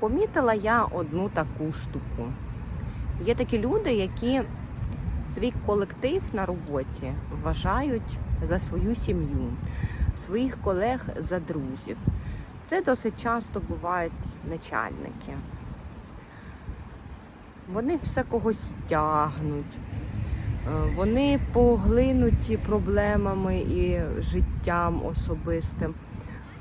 Помітила я одну таку штуку. Є такі люди, які свій колектив на роботі вважають за свою сім'ю, своїх колег за друзів. Це досить часто бувають начальники. Вони все когось тягнуть, е, вони поглинуті проблемами і життям особистим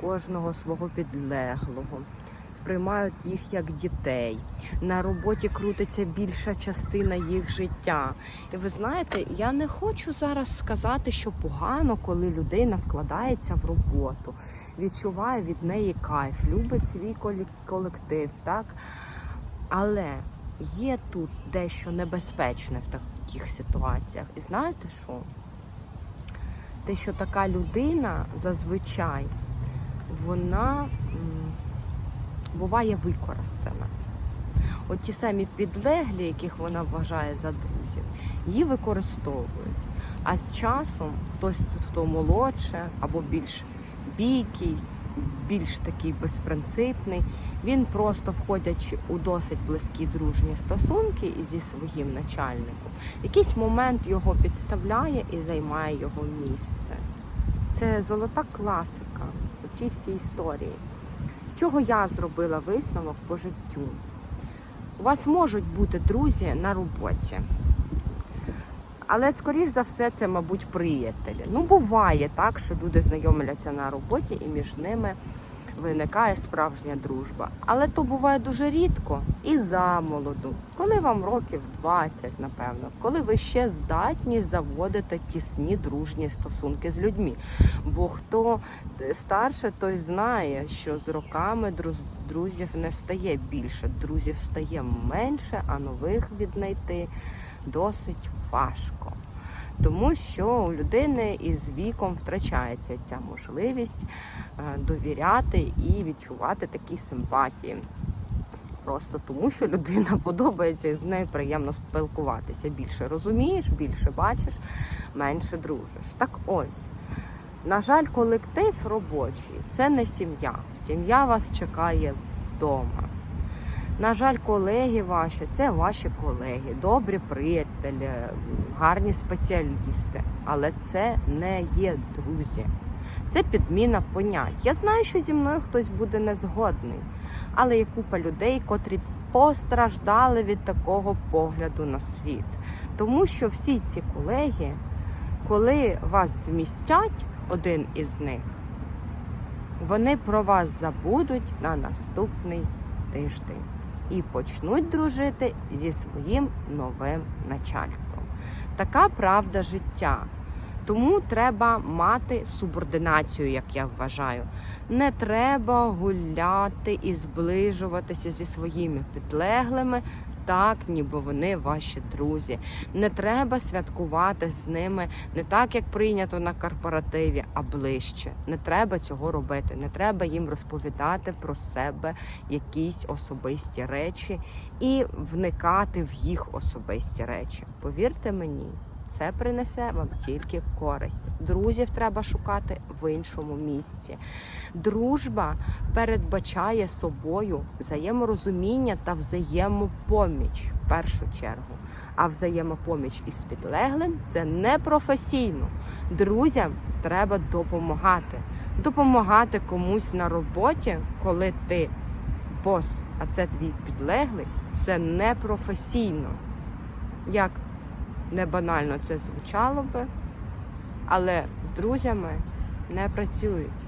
кожного свого підлеглого, сприймають їх як дітей. На роботі крутиться більша частина їх життя. І ви знаєте, я не хочу зараз сказати, що погано, коли людина вкладається в роботу, відчуває від неї кайф, любить свій колектив, так? Але є тут дещо небезпечне в таких ситуаціях. І знаєте що? Те, що така людина зазвичай вона буває використана. От ті самі підлеглі, яких вона вважає за друзів, її використовують. А з часом хтось, хто молодше або більш бійкий, більш такий безпринципний, він просто входячи у досить близькі дружні стосунки зі своїм начальником, в якийсь момент його підставляє і займає його місце. Це золота класика у цій всій історії. З чого я зробила висновок по життю? У вас можуть бути друзі на роботі. Але, скоріш за все, це, мабуть, приятелі. Ну, буває так, що люди знайомляться на роботі і між ними виникає справжня дружба. Але то буває дуже рідко і замолоду, коли вам років 20, напевно, коли ви ще здатні заводити тісні дружні стосунки з людьми. Бо хто старше, той знає, що з роками друз- друзів не стає більше, друзів стає менше, а нових віднайти досить важко. Тому що у людини із віком втрачається ця можливість е, довіряти і відчувати такі симпатії. Просто тому, що людина подобається і з нею приємно спілкуватися. Більше розумієш, більше бачиш, менше дружиш. Так ось, на жаль, колектив робочий це не сім'я. Сім'я вас чекає вдома. На жаль, колеги ваші це ваші колеги, добрі приятелі, гарні спеціалісти. Але це не є друзі. Це підміна понять. Я знаю, що зі мною хтось буде незгодний, але є купа людей, котрі постраждали від такого погляду на світ. Тому що всі ці колеги, коли вас змістять, один із них, вони про вас забудуть на наступний тиждень і почнуть дружити зі своїм новим начальством. Така правда життя. Тому треба мати субординацію, як я вважаю. Не треба гуляти і зближуватися зі своїми підлеглими, так, ніби вони ваші друзі. Не треба святкувати з ними не так, як прийнято на корпоративі, а ближче. Не треба цього робити. Не треба їм розповідати про себе якісь особисті речі і вникати в їх особисті речі. Повірте мені. Це принесе вам тільки користь. Друзів треба шукати в іншому місці. Дружба передбачає собою взаєморозуміння та взаємопоміч в першу чергу. А взаємопоміч із підлеглим це не професійно. Друзям треба допомагати. Допомагати комусь на роботі, коли ти бос, а це твій підлеглий, це не професійно. Як не банально це звучало би, але з друзями не працюють.